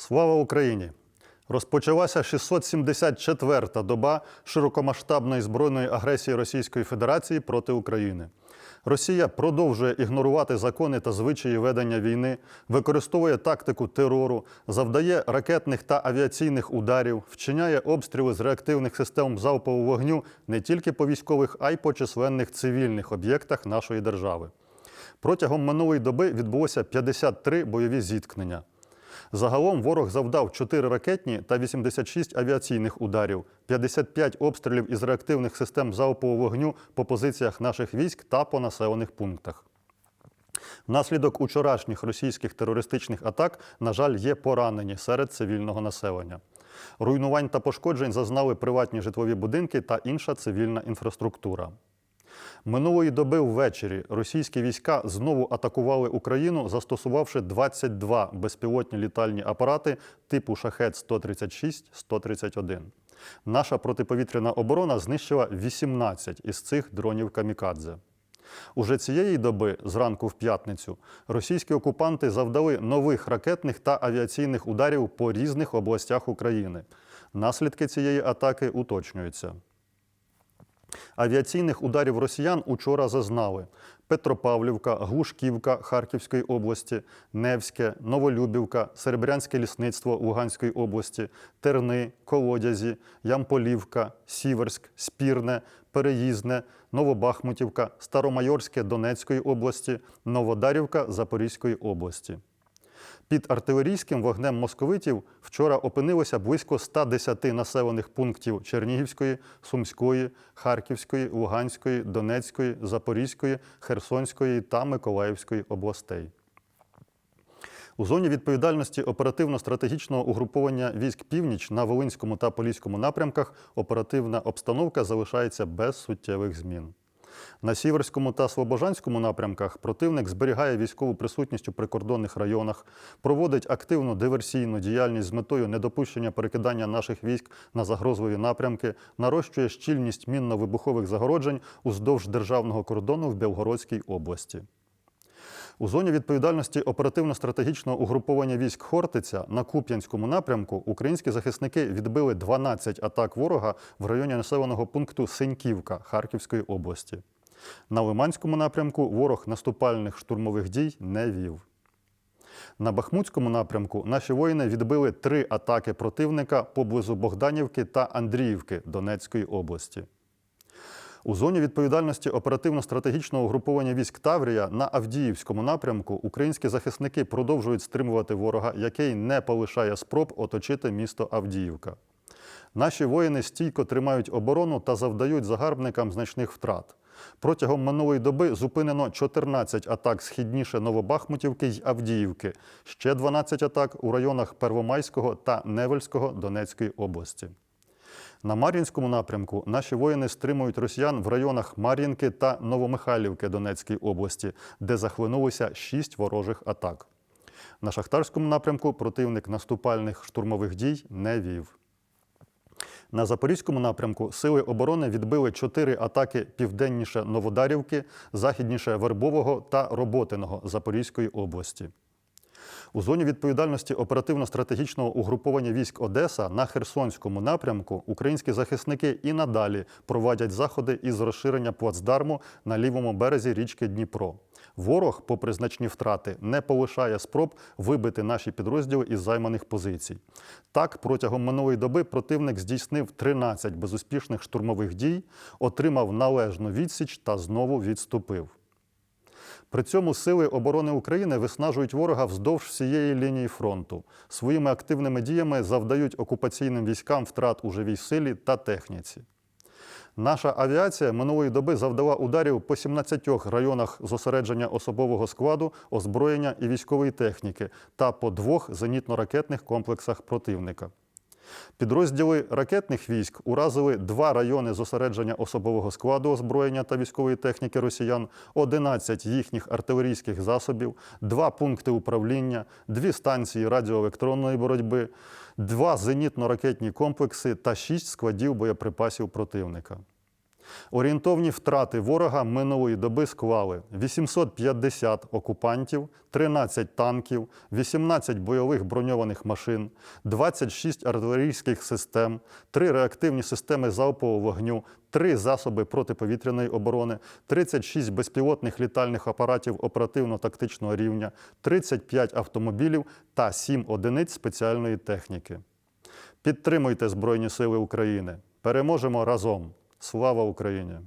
Слава Україні! Розпочалася 674-та доба широкомасштабної збройної агресії Російської Федерації проти України. Росія продовжує ігнорувати закони та звичаї ведення війни, використовує тактику терору, завдає ракетних та авіаційних ударів, вчиняє обстріли з реактивних систем залпового вогню не тільки по військових, а й по численних цивільних об'єктах нашої держави. Протягом минулої доби відбулося 53 бойові зіткнення. Загалом ворог завдав 4 ракетні та 86 авіаційних ударів, 55 обстрілів із реактивних систем залпового вогню по позиціях наших військ та по населених пунктах. Внаслідок учорашніх російських терористичних атак, на жаль, є поранені серед цивільного населення. Руйнувань та пошкоджень зазнали приватні житлові будинки та інша цивільна інфраструктура. Минулої доби ввечері російські війська знову атакували Україну, застосувавши 22 безпілотні літальні апарати типу Шахет-136-131. Наша протиповітряна оборона знищила 18 із цих дронів камікадзе. Уже цієї доби, зранку в п'ятницю, російські окупанти завдали нових ракетних та авіаційних ударів по різних областях України. Наслідки цієї атаки уточнюються. Авіаційних ударів росіян учора зазнали Петропавлівка, Глушківка Харківської області, Невське, Новолюбівка, Серебрянське лісництво Луганської області, Терни, Колодязі, Ямполівка, Сіверськ, Спірне, Переїзне, Новобахмутівка, Старомайорське Донецької області, Новодарівка Запорізької області. Під артилерійським вогнем московитів вчора опинилося близько 110 населених пунктів Чернігівської, Сумської, Харківської, Луганської, Донецької, Запорізької, Херсонської та Миколаївської областей. У зоні відповідальності оперативно-стратегічного угруповання військ Північ на Волинському та Поліському напрямках оперативна обстановка залишається без суттєвих змін. На Сіверському та Слобожанському напрямках противник зберігає військову присутність у прикордонних районах, проводить активну диверсійну діяльність з метою недопущення перекидання наших військ на загрозливі напрямки, нарощує щільність мінно-вибухових загороджень уздовж державного кордону в Білгородській області. У зоні відповідальності оперативно-стратегічного угруповання військ Хортиця на Куп'янському напрямку українські захисники відбили 12 атак ворога в районі населеного пункту Синьківка Харківської області. На Лиманському напрямку ворог наступальних штурмових дій не вів. На Бахмутському напрямку наші воїни відбили три атаки противника поблизу Богданівки та Андріївки Донецької області. У зоні відповідальності оперативно-стратегічного угруповання військ Таврія на Авдіївському напрямку українські захисники продовжують стримувати ворога, який не полишає спроб оточити місто Авдіївка. Наші воїни стійко тримають оборону та завдають загарбникам значних втрат. Протягом минулої доби зупинено 14 атак східніше Новобахмутівки й Авдіївки, ще 12 атак у районах Первомайського та Невельського Донецької області. На Мар'їнському напрямку наші воїни стримують росіян в районах Мар'їнки та Новомихайлівки Донецької області, де захлинулися шість ворожих атак. На Шахтарському напрямку противник наступальних штурмових дій не вів. На Запорізькому напрямку сили оборони відбили чотири атаки південніше Новодарівки, західніше Вербового та Роботиного Запорізької області. У зоні відповідальності оперативно-стратегічного угруповання військ Одеса на Херсонському напрямку українські захисники і надалі проводять заходи із розширення плацдарму на лівому березі річки Дніпро. Ворог, попри значні втрати, не полишає спроб вибити наші підрозділи із займаних позицій. Так, протягом минулої доби противник здійснив 13 безуспішних штурмових дій, отримав належну відсіч та знову відступив. При цьому сили оборони України виснажують ворога вздовж всієї лінії фронту. Своїми активними діями завдають окупаційним військам втрат у живій силі та техніці. Наша авіація минулої доби завдала ударів по 17 районах зосередження особового складу, озброєння і військової техніки та по двох зенітно-ракетних комплексах противника. Підрозділи ракетних військ уразили два райони зосередження особового складу озброєння та військової техніки росіян, 11 їхніх артилерійських засобів, два пункти управління, дві станції радіоелектронної боротьби, два зенітно-ракетні комплекси та шість складів боєприпасів противника. Орієнтовні втрати ворога минулої доби склали 850 окупантів, 13 танків, 18 бойових броньованих машин, 26 артилерійських систем, 3 реактивні системи залпового вогню, 3 засоби протиповітряної оборони, 36 безпілотних літальних апаратів оперативно-тактичного рівня, 35 автомобілів та 7 одиниць спеціальної техніки. Підтримуйте Збройні Сили України. Переможемо разом. Слава Україні!